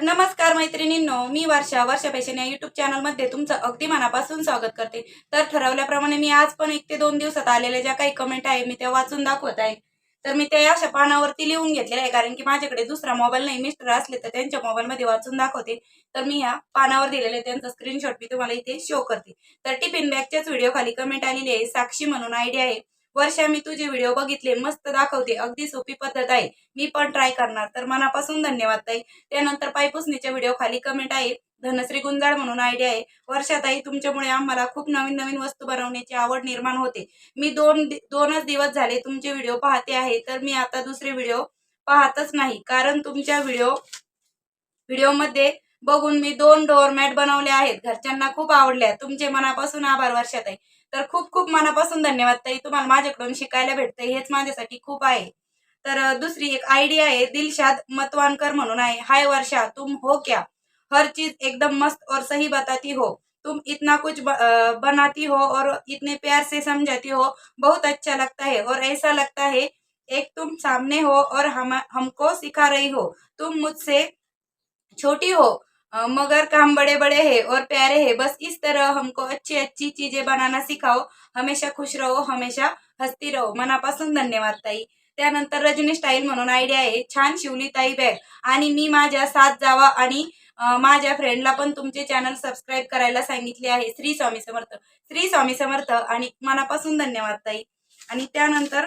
तर नमस्कार मैत्रिणींनो मी वर्षा वर्षा फॅशन या युट्यूब चॅनलमध्ये तुमचं अगदी मनापासून स्वागत करते. तर ठरवल्याप्रमाणे मी आज पण एक ते दोन दिवसात आलेल्या ज्या काही कमेंट आहे मी त्या वाचून दाखवत आहे. तर मी त्या अशा पानावरती लिहून घेतलेल्या आहे कारण की माझ्याकडे दुसरा मोबाईल नाही मिस्टर असले तर त्यांच्या मोबाईलमध्ये वाचून दाखवते. तर मी या पानावर दिलेले त्यांचा स्क्रीनशॉट मी तुम्हाला इथे शो करते. तर टिफिन बॅगच्याच व्हिडिओ खाली कमेंट आलेली आहे साक्षी म्हणून आयडिया आहे. वर्षा मी तुझे व्हिडिओ बघितले मस्त दाखवते. अगदी सोपी पद्धत आहे. मी पण ट्राय करणार. तर मनापासून धन्यवाद ताई. त्यानंतर पायपुसणीच्या व्हिडिओ खाली कमेंट आहे. धनश्री गुंजाळ म्हणून आयडिया आहे. वर्षाताई तुमच्यामुळे आम्हाला खूप नवीन नवीन वस्तू बनवण्याची आवड निर्माण होते. मी दोन दोनच दिवस झाले तुमचे व्हिडिओ पाहते आहे. तर मी आता दुसरे व्हिडिओ पाहतच नाही. कारण तुमच्या व्हिडिओ व्हिडिओमध्ये बघून मी दोन डोअरमॅट बनवले आहेत. घरच्यांना खूप आवडल्या. तुमचे मनापासून आभार वर्षात आहे तर खूप खूप मनापासून धन्यवाद ताई. तुम्हाला माझ्याकडून शिकायला भेटतंय हेच माझ्यासाठी खूप आहे. तर दुसरी एक आयडिया आहे दिलशाद मतवानकर म्हणून आहे. हाय वर्षा तुम हो क्या? हर चीज एकदम मस्त और सही बताती हो. तुम इतना कुछ ब, अ, बनाती हो और इतने प्यार से समझाती हो. बहुत अच्छा लगता है और ऐसा लगता है एक तुम सामने हो और हम हमको सिखा रही हो. तुम मुझसे छोटी हो मगर काम बड़े बड़े है और प्यारे है। बस इस तरह हमको अच्छी अच्छी चीजें बनाना सिखाओ। हमेशा खुश रहो हमेशा हसती रहो। मनापासून धन्यवाद ताई। त्यानंतर रजनी स्टाईल म्हणून आयडिया आहे छान शिवली ताई बॅग आणि मी माझ्या साथ जावा आणि माझ्या फ्रेंडला पण तुमचे चॅनल सबस्क्राईब करायला सांगितले आहे. श्री स्वामी समर्थ. श्री स्वामी समर्थ आणि मनापासून धन्यवाद ताई. आणि त्यानंतर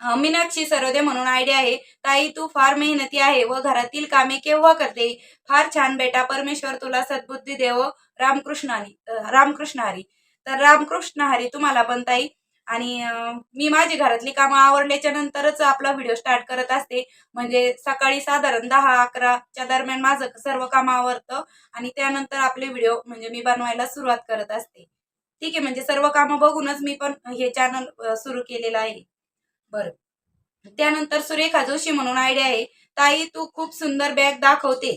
मीनाक्षी सरोदे म्हणून आयडिया आहे ताई तू फार मेहनती आहे व घरातील कामे केव्हा करते? फार छान बेटा परमेश्वर तुला सद्बुद्धी देव रामकृष्णानी रामकृष्ण हरी तर रामकृष्ण हरी तुम्हाला पण ताई. आणि मी माझी घरातली कामं आवडल्याच्या नंतरच आपला व्हिडिओ स्टार्ट करत असते. म्हणजे सकाळी साधारण दहा अकराच्या दरम्यान माझं सर्व काम आवरतं आणि त्यानंतर आपले व्हिडिओ म्हणजे मी बनवायला सुरुवात करत असते. ठीक आहे म्हणजे सर्व कामं बघूनच मी पण हे चॅनल सुरू केलेलं आहे. बरं. त्यानंतर सुरेखा जोशी म्हणून आयडिया आहे ताई तू खूप सुंदर बॅग दाखवते.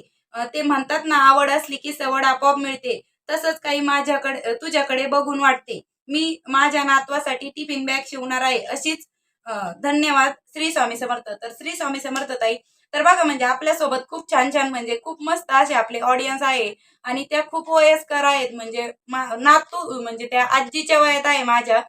ते म्हणतात ना आवड असली की सवड आपोआप मिळते. तसंच काही माझ्याकडे तुझ्याकडे बघून वाटते. मी माझ्या नातवासाठी टिफिन बॅग शिवणार आहे. अशीच धन्यवाद श्री स्वामी समर्थ. तर श्री स्वामी समर्थ ताई तर बघा म्हणजे आपल्यासोबत खूप छान छान म्हणजे खूप मस्त असे आपले ऑडियन्स आहे आणि त्या खूप वयस्कर आहेत. म्हणजे नातू म्हणजे त्या आजीच्या वयात आहे माझ्या.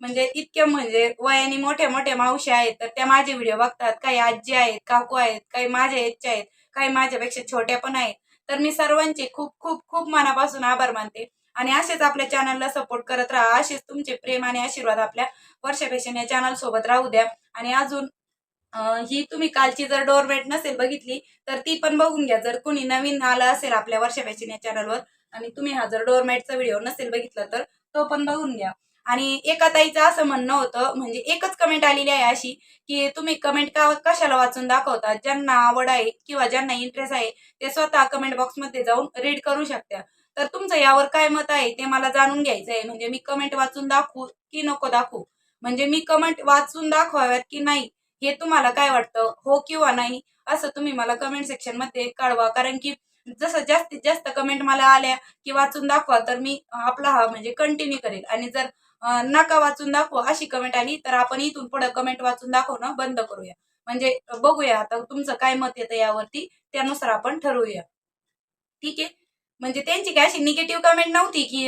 म्हणजे इतक्या म्हणजे वयाने मोठ्या मोठ्या मावशी आहेत तर त्या माझे व्हिडिओ बघतात. काही आजी आहेत काकू आहेत काही माझ्या एजच्या आहेत काही माझ्यापेक्षा छोट्या पण आहेत. तर मी सर्वांचे खूप खूप खूप मनापासून आभार मानते. आणि असेच आपल्या चॅनलला सपोर्ट करत राहा. असेच तुमचे प्रेम आणि आशीर्वाद आपल्या वर्षा फॅशन या चॅनल सोबत राहू द्या. आणि अजून ही तुम्ही कालची जर डोरमेट नसेल बघितली तर ती पण बघून घ्या. जर कोणी नवीन आलं असेल आपल्या वर्षा फॅशन या चॅनलवर आणि तुम्ही हा जर डोरमेटचा व्हिडिओ नसेल बघितला तर तो पण बघून घ्या. आणि एका ताईचं असं म्हणणं होतं म्हणजे एकच कमेंट आलेली आहे अशी की तुम्ही कमेंट का कशाला वाचून दाखवता? ज्यांना आवड आहे किंवा ज्यांना इंटरेस्ट आहे ते स्वतः कमेंट बॉक्समध्ये जाऊन रीड करू शकता तर तुमचं यावर काय मत आहे ते मला जाणून घ्यायचं आहे म्हणजे मी कमेंट वाचून दाखवू की नको दाखवू? म्हणजे मी कमेंट वाचून दाखवाव्यात की नाही? हे तुम्हाला काय वाटतं? हो किंवा नाही? असं तुम्ही मला कमेंट सेक्शनमध्ये कळवा. कारण की जसं जास्तीत जास्त कमेंट मला आल्या की वाचून दाखवा तर मी आपला हा म्हणजे कंटिन्यू करेल. आणि जर नका वाचून दाखवा अशी कमेंट आली तर आपण इथून पुढे कमेंट वाचून दाखवणं बंद करूया. म्हणजे बघूया आता तुमचं काय मत येतं यावरती त्यानुसार आपण ठरवूया. ठीक आहे? म्हणजे त्यांची काय अशी निगेटिव्ह कमेंट नव्हती की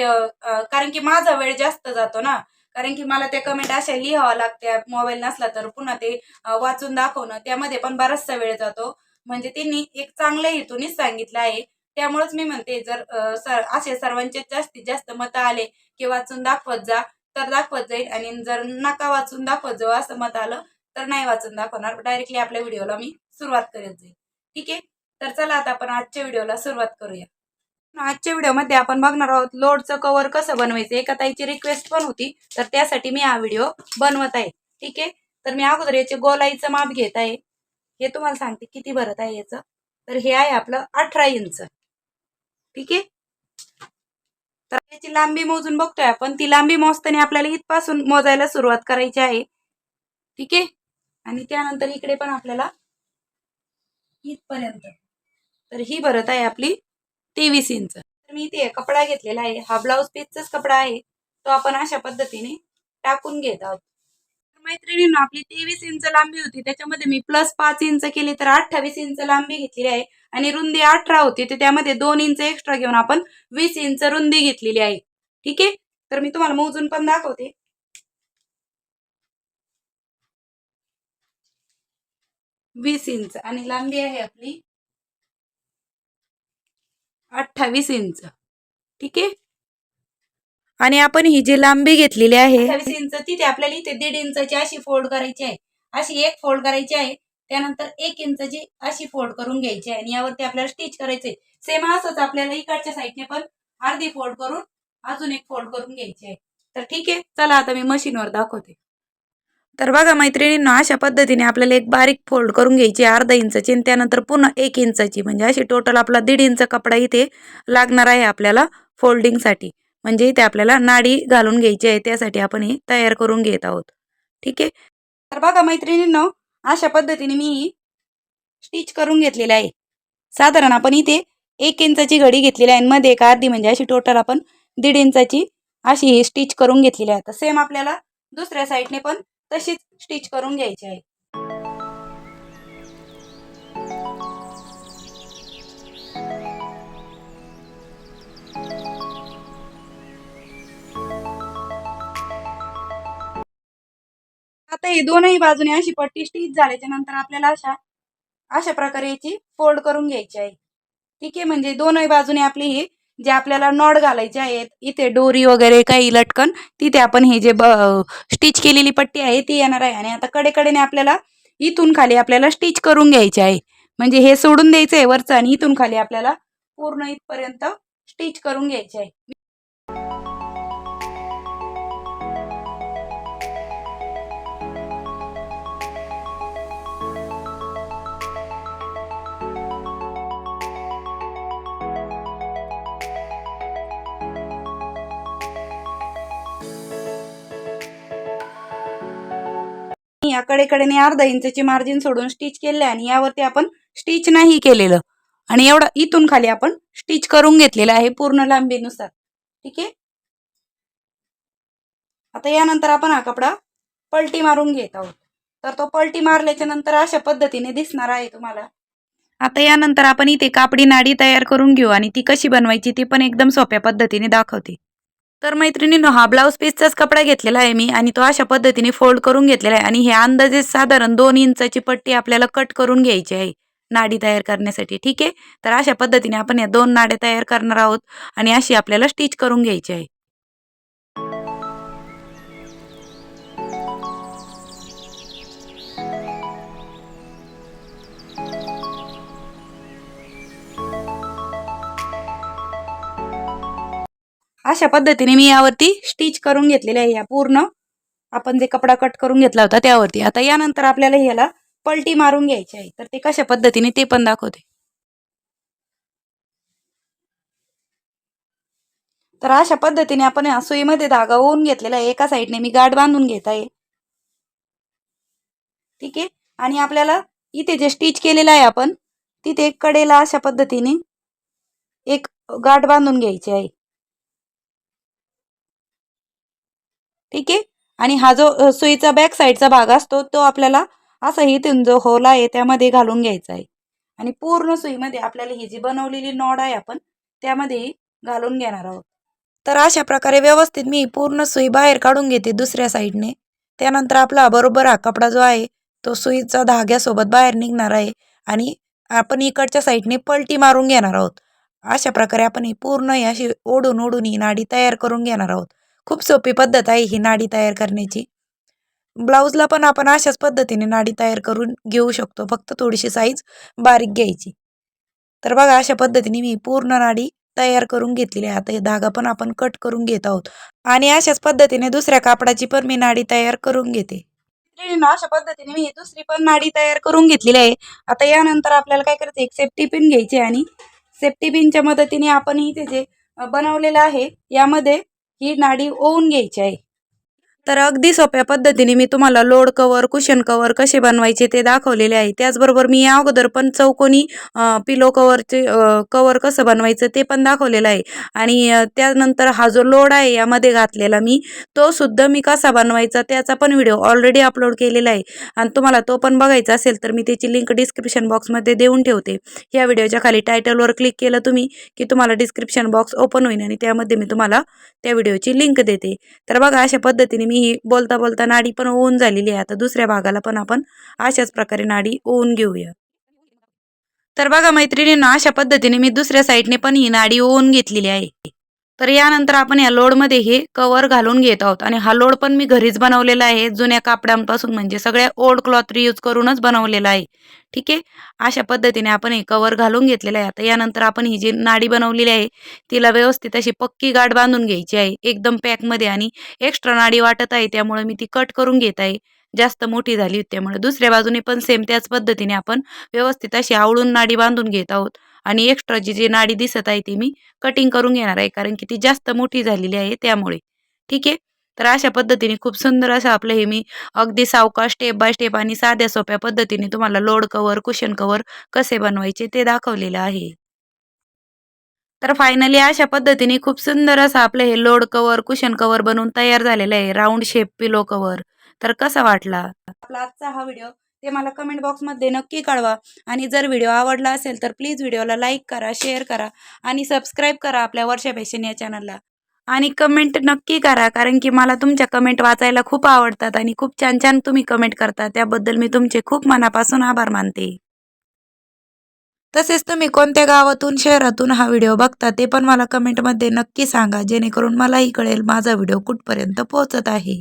कारण की माझा वेळ जास्त जातो ना. कारण की मला त्या कमेंट अशा लिहाव्या लागत्या मोबाईल नसला तर पुन्हा ते वाचून दाखवणं त्यामध्ये पण बराचसा वेळ जातो. म्हणजे त्यांनी एक चांगल्या हेतूनच सांगितलं आहे. त्यामुळेच मी म्हणते जर असे सर्वांचे जास्तीत जास्त मतं आले की वाचून दाखवत जा तर दाखवत जाईल आणि जर नका वाचून दाखवत जाऊ असं मत आलं तर नाही वाचून दाखवणार. डायरेक्टली आपल्या व्हिडिओला मी सुरुवात करत जाईल. ठीक आहे? तर चला आता आपण आजच्या व्हिडिओला सुरुवात करूया. आजच्या व्हिडिओमध्ये आपण बघणार आहोत लोडचं कव्हर कसं बनवायचं? एका ताईची रिक्वेस्ट पण होती तर त्यासाठी मी हा व्हिडिओ बनवत आहे. ठीक आहे? तर मी अगोदर याचे गोलाईचं माप घेत आहे. हे तुम्हाला सांगते किती भरत आहे याचं? तर हे आहे आपलं अठरा इंच. ठीक आहे? तर याची लांबी मोजून बघतोय आपण. ती लांबी मोजताना आपल्याला इथपासून मोजायला सुरुवात करायची आहे. ठीक आहे? आणि त्यानंतर इकडे पण आपल्याला इथपर्यंत. तर ही भरत आहे आपली तेवीस इंच. तर मी इथे कपडा घेतलेला आहे. हा ब्लाऊज पीसचाच कपडा आहे. तो आपण अशा पद्धतीने टाकून घेत आहोत. मैत्रिणींनो आपली तेवीस इंच लांबी होती. त्याच्यामध्ये मी प्लस पाच इंच केली तर अठ्ठावीस इंच लांबी घेतलेली आहे. आणि रुंदी अठरा होती तर त्यामध्ये दोन इंच एक्स्ट्रा घेऊन आपण वीस इंच रुंदी घेतलेली आहे. ठीक आहे? तर मी तुम्हाला मोजून पण दाखवते. वीस इंच आणि लांबी आहे आपली अठ्ठावीस इंच. ठीक आहे? आणि आपण ही जी लांबी घेतलेली आहे अठ्ठावीस इंच तिथे आपल्याला इथे दीड इंचाची अशी फोल्ड करायची आहे. अशी एक फोल्ड करायची आहे. त्यानंतर एक इंचाची अशी फोल्ड करून घ्यायची आहे. आणि यावरती आपल्याला स्टिच करायचे सेम असंच आपल्याला इकडच्या साईडने पण अर्धी फोल्ड करून अजून एक फोल्ड करून घ्यायची आहे. तर ठीक आहे. चला आता मी मशीनवर दाखवते. तर बघा मैत्रिणींना अशा पद्धतीने आपल्याला एक बारीक फोल्ड करून घ्यायची आहे अर्धा इंचाची. आणि त्यानंतर पुन्हा एक इंचाची. म्हणजे अशी टोटल आपला दीड इंच कपडा इथे लागणार आहे आपल्याला फोल्डिंगसाठी म्हणजे इथे आपल्याला नाडी घालून घ्यायची आहे त्यासाठी आपण हे तयार करून घेत आहोत. ठीक आहे? तर बघा मैत्रिणींनो अशा पद्धतीने मी स्टिच करून घेतलेली आहे. साधारण आपण इथे एक इंचाची घडी घेतलेली आहे आणि मध्ये एक अर्धी म्हणजे अशी टोटल आपण दीड इंचाची अशी ही स्टिच करून घेतलेली आहे. तर सेम आपल्याला दुसऱ्या साईडने पण तशीच स्टिच करून घ्यायची आहे. आता हे दोनही बाजूने अशी पट्टी स्टिच झाल्याच्यानंतर आपल्याला अशा अशा प्रकारे याची फोल्ड करून घ्यायची आहे. ठीक आहे म्हणजे दोनही बाजूने आपली ही जे आपल्याला नॉड घालायचे आहेत इथे डोरी वगैरे काही लटकन तिथे आपण हे जे स्टिच केलेली पट्टी आहे ती येणार आहे. आणि आता कडेकडेने आपल्याला इथून खाली आपल्याला स्टिच करून घ्यायचे आहे. म्हणजे हे सोडून द्यायचं आहे वरचं आणि इथून खाली आपल्याला पूर्ण इथपर्यंत स्टिच करून घ्यायचे आहे. या कडेकडेने अर्धा इंचची मार्जिन सोडून स्टिच केले आणि यावरती आपण स्टिच नाही केलेलं. आणि एवढं इथून खाली आपण स्टिच करून घेतलेलं आहे पूर्ण लांबीनुसार. ठीक आहे? आता यानंतर आपण हा कपडा पलटी मारून घेत आहोत. तर तो पलटी मारल्याच्या नंतर अशा पद्धतीने दिसणार आहे तुम्हाला. आता यानंतर आपण इथे कापडी नाडी तयार करून घेऊ आणि ती कशी बनवायची ती पण एकदम सोप्या पद्धतीने दाखवते. तर मैत्रिणींनो हा ब्लाऊज पीसचाच कपडा घेतलेला आहे मी आणि तो अशा पद्धतीने फोल्ड करून घेतलेला आहे आणि हे अंदाजे साधारण दोन इंचाची पट्टी आपल्याला कट करून घ्यायची आहे नाडी तयार करण्यासाठी ठीक आहे? तर अशा पद्धतीने आपण या दोन नाड्या तयार करणार आहोत आणि अशी आपल्याला स्टिच करून घ्यायची आहे. अशा पद्धतीने मी यावरती स्टिच करून घेतलेले आहे या पूर्ण. आपण जे कपडा कट करून घेतला होता त्यावरती. आता यानंतर आपल्याला ह्याला पलटी मारून घ्यायची आहे. तर ते कशा पद्धतीने ते पण दाखवते. तर अशा पद्धतीने आपण सुईमध्ये धागा होऊन घेतलेला आहे. एका साईडने मी गाठ बांधून घेत आहे. ठीक आहे? आणि आपल्याला इथे जे स्टिच केलेलं आहे आपण तिथे कडेला अशा पद्धतीने एक गाठ बांधून घ्यायची आहे. ठीक आहे? आणि हा जो सुईचा बॅक साईडचा भाग असतो तो आपल्याला असा इथून जो होल आहे त्यामध्ये घालून घ्यायचा आहे. आणि पूर्ण सुईमध्ये आपल्याला ही जी बनवलेली नॉड आहे आपण त्यामध्ये घालून घेणार आहोत. तर अशा प्रकारे व्यवस्थित मी पूर्ण सुई बाहेर काढून घेते दुसऱ्या साईडने. त्यानंतर आपला बरोबर हा कपडा जो आहे तो सुईचा धाग्यासोबत बाहेर निघणार आहे आणि आपण इकडच्या साईडने पलटी मारून घेणार आहोत. अशा प्रकारे आपण ही पूर्ण ही अशी ओढून ओढून ही नाडी तयार करून घेणार आहोत. खूप सोपी पद्धत आहे ही नाडी तयार करण्याची. ब्लाऊजला पण आपण अशाच पद्धतीने नाडी तयार करून घेऊ शकतो फक्त थोडीशी साईज बारीक घ्यायची. तर बघा अशा पद्धतीने मी पूर्ण नाडी तयार करून घेतलेली आहे. आता हे धागा पण आपण कट करून घेत आहोत. आणि अशाच पद्धतीने दुसऱ्या कापडाची पण मी नाडी तयार करून घेते. अशा पद्धतीने मी दुसरी पण नाडी तयार करून घेतलेली आहे. आता यानंतर आपल्याला काय करायचं एक सेफ्टी पिन घ्यायची आणि सेफ्टी पिनच्या मदतीने आपण इथे जे बनवलेलं आहे यामध्ये ही नाडी ओवून घ्यायची आहे. तर अगदी सोप्या पद्धतीने मी तुम्हाला लोड कवर कुशन कवर कसे बनवायचे ते दाखवलेले आहे. त्याचबरोबर मी या अगोदर पण चौकोनी पिलो कवरचे कवर कसं बनवायचं ते पण दाखवलेलं आहे. आणि त्यानंतर हा जो लोड आहे यामध्ये घातलेला मी तो सुद्धा मी कसा बनवायचा त्याचा पण व्हिडिओ ऑलरेडी अपलोड केलेला आहे. आणि तुम्हाला तो पण बघायचा असेल तर मी त्याची लिंक डिस्क्रिप्शन बॉक्समध्ये देऊन ठेवते. या व्हिडिओच्या खाली टायटलवर क्लिक केलं तुम्ही की तुम्हाला डिस्क्रिप्शन बॉक्स ओपन होईल आणि त्यामध्ये मी तुम्हाला त्या व्हिडिओची लिंक देते. तर बघा अशा पद्धतीने मी ही बोलता बोलता नाडी पण ओवून झालेली आहे. आता दुसऱ्या भागाला पण आपण अशाच प्रकारे नाडी ओवून घेऊया. तर बघा मैत्रिणींना अशा पद्धतीने मी दुसऱ्या साईडने पण ही नाडी ओवून घेतलेली आहे. तर यानंतर आपण या लोडमध्ये हे कवर घालून घेत आहोत. आणि हा लोड पण मी घरीच बनवलेला आहे. जुन्या कापडांपासून म्हणजे सगळ्या ओल्ड क्लॉथ यूज करूनच बनवलेला आहे. ठीक आहे? अशा पद्धतीने आपण हे कवर घालून घेतलेलं आहे. आता यानंतर आपण ही जी नाडी बनवलेली आहे तिला व्यवस्थित अशी पक्की गाठ बांधून घ्यायची आहे. एकदम पॅकमध्ये आणि एक्स्ट्रा नाडी वाटत आहे त्यामुळे मी ती कट करून घेत आहे. जास्त मोठी झाली होती त्यामुळे दुसऱ्या बाजूने पण सेम त्याच पद्धतीने आपण व्यवस्थित अशी आवळून नाडी बांधून घेत आहोत. आणि एक्स्ट्रा जी जी नाडी दिसत आहे ती मी कटिंग करून घेणार आहे कारण की ती जास्त मोठी झालेली आहे त्यामुळे. ठीक आहे? तर अशा पद्धतीने खूप सुंदर असं आपलं हे मी अगदी सावकाश स्टेप बाय स्टेप आणि साध्या सोप्या पद्धतीने तुम्हाला लोड कवर कुशन कवर कसे बनवायचे ते दाखवलेलं आहे. तर फायनली अशा पद्धतीने खूप सुंदर असं आपलं हे लोड कवर कुशन कवर बनवून तयार झालेलं आहे राऊंड शेप पिलो कवर तर कसा वाटला? आपला आजचा हा व्हिडिओ ते मला कमेंट बॉक्समध्ये नक्की कळवा. आणि जर व्हिडिओ आवडला असेल तर प्लीज व्हिडिओला लाईक करा शेअर करा आणि सबस्क्राईब करा आपल्या वर्षा फॅशन या चॅनलला आणि कमेंट नक्की करा कारण की मला तुमच्या कमेंट वाचायला खूप आवडतात आणि खूप छान छान तुम्ही कमेंट करता. त्याबद्दल मी तुमचे खूप मनापासून आभार मानते. तसेच तुम्ही कोणत्या गावातून शहरातून हा व्हिडिओ बघता ते पण मला कमेंटमध्ये नक्की सांगा जेणेकरून मलाही कळेल माझा व्हिडिओ कुठपर्यंत पोहोचत आहे.